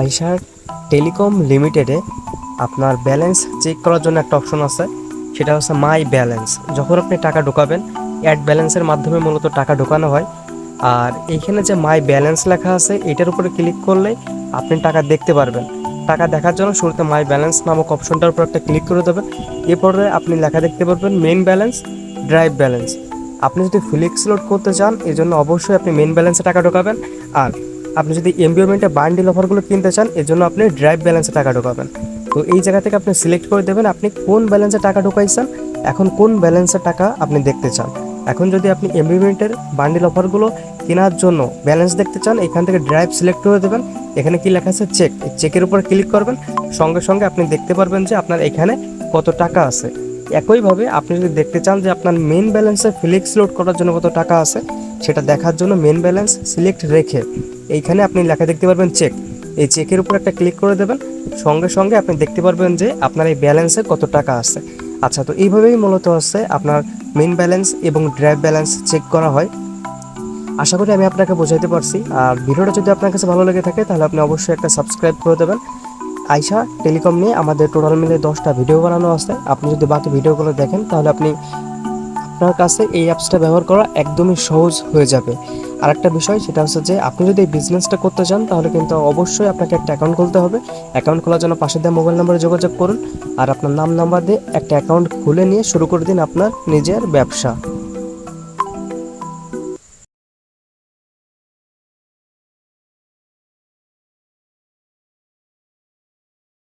আইসার টেলিকম লিমিটেডে আপনার ব্যালেন্স চেক করার জন্য একটা অপশন আছে। সেটা হচ্ছে মাই ব্যালেন্স। যখন আপনি টাকা ঢোকাবেন, অ্যাড ব্যালেন্সের মাধ্যমে মূলত টাকা ঢোকানো হয়। আর এইখানে যে মাই ব্যালেন্স লেখা আছে, এটার উপরে ক্লিক করলে আপনি টাকা দেখতে পারবেন। টাকা দেখার জন্য শুরুতে মাই ব্যালেন্স নামক অপশনটার উপর একটা ক্লিক করে দেবেন। এরপরে আপনি লেখা দেখতে পারবেন মেন ব্যালেন্স, ড্রাইভ ব্যালেন্স। আপনি যদি ফ্লেক্স লোড করতে চান এই জন্য অবশ্যই আপনি মেন ব্যালেন্সে টাকা ঢোকাবেন। আর আপনি যদি এমবিওমেন্টে বান্ডিল অফারগুলো কিনতে চান, এর জন্য আপনি ড্রাইভ ব্যালেন্সে টাকা ঢোকাবেন। তো এই জায়গা থেকে আপনি সিলেক্ট করে দেবেন আপনি কোন ব্যালেন্সে টাকা ঢোকাইছেন, এখন কোন ব্যালেন্সে টাকা আপনি দেখতে চান। এখন যদি আপনি এমবিওমেন্টের বান্ডিল অফারগুলো কেনার জন্য ব্যালেন্স দেখতে চান, এখান থেকে ড্রাইভ সিলেক্ট করে দেবেন। এখানে কি লেখা আছে? চেক এই চেকের উপর ক্লিক করবেন। সঙ্গে সঙ্গে আপনি দেখতে পারবেন যে আপনার এখানে কত টাকা আছে। একইভাবে আপনি যদি দেখতে চান যে আপনার মেন ব্যালেন্সে ফ্লেক্স লোড করার জন্য কত টাকা আছে, সেটা দেখার জন্য মেন ব্যালেন্স সিলেক্ট রেখে এইখানে আপনি লেখা দেখতে পারবেন চেক এই চেকের উপর একটা ক্লিক করে দেবেন। সঙ্গে সঙ্গে আপনি দেখতে পারবেন যে আপনার এই ব্যালেন্সে কত টাকা আছে। আচ্ছা তো এইভাবেই মূলত হচ্ছে আপনার মেন ব্যালেন্স এবং ড্রাইভ ব্যালেন্স চেক করা হয়। আশা করি আমি আপনাকে বোঝাইতে পারছি। আর ভিডিওটা যদি আপনার কাছে ভালো লেগে থাকে, তাহলে আপনি অবশ্যই একটা সাবস্ক্রাইব করে দেবেন। আইসা টেলিকম নিয়ে আমাদের টোটাল মিলে দশটা ভিডিও বানানো আছে। আপনি যদি বাকি ভিডিওগুলো দেখেন, তাহলে আপনি আপনার কাছে এই অ্যাপসটা ব্যবহার করা একদমই সহজ হয়ে যাবে। আর একটা বিষয়, সেটা হচ্ছে যে আপনি যদি এই বিজনেসটা করতে চান, তাহলে কিন্তু অবশ্যই আপনাকে একটা অ্যাকাউন্ট খুলতে হবে। অ্যাকাউন্ট খোলার জন্য পাশে দেওয়া মোবাইল নম্বরে যোগাযোগ করুন। আর আপনার নাম নাম্বার দিয়ে একটা অ্যাকাউন্ট খুলে নিয়ে শুরু করে দিন আপনার নিজের ব্যবসা।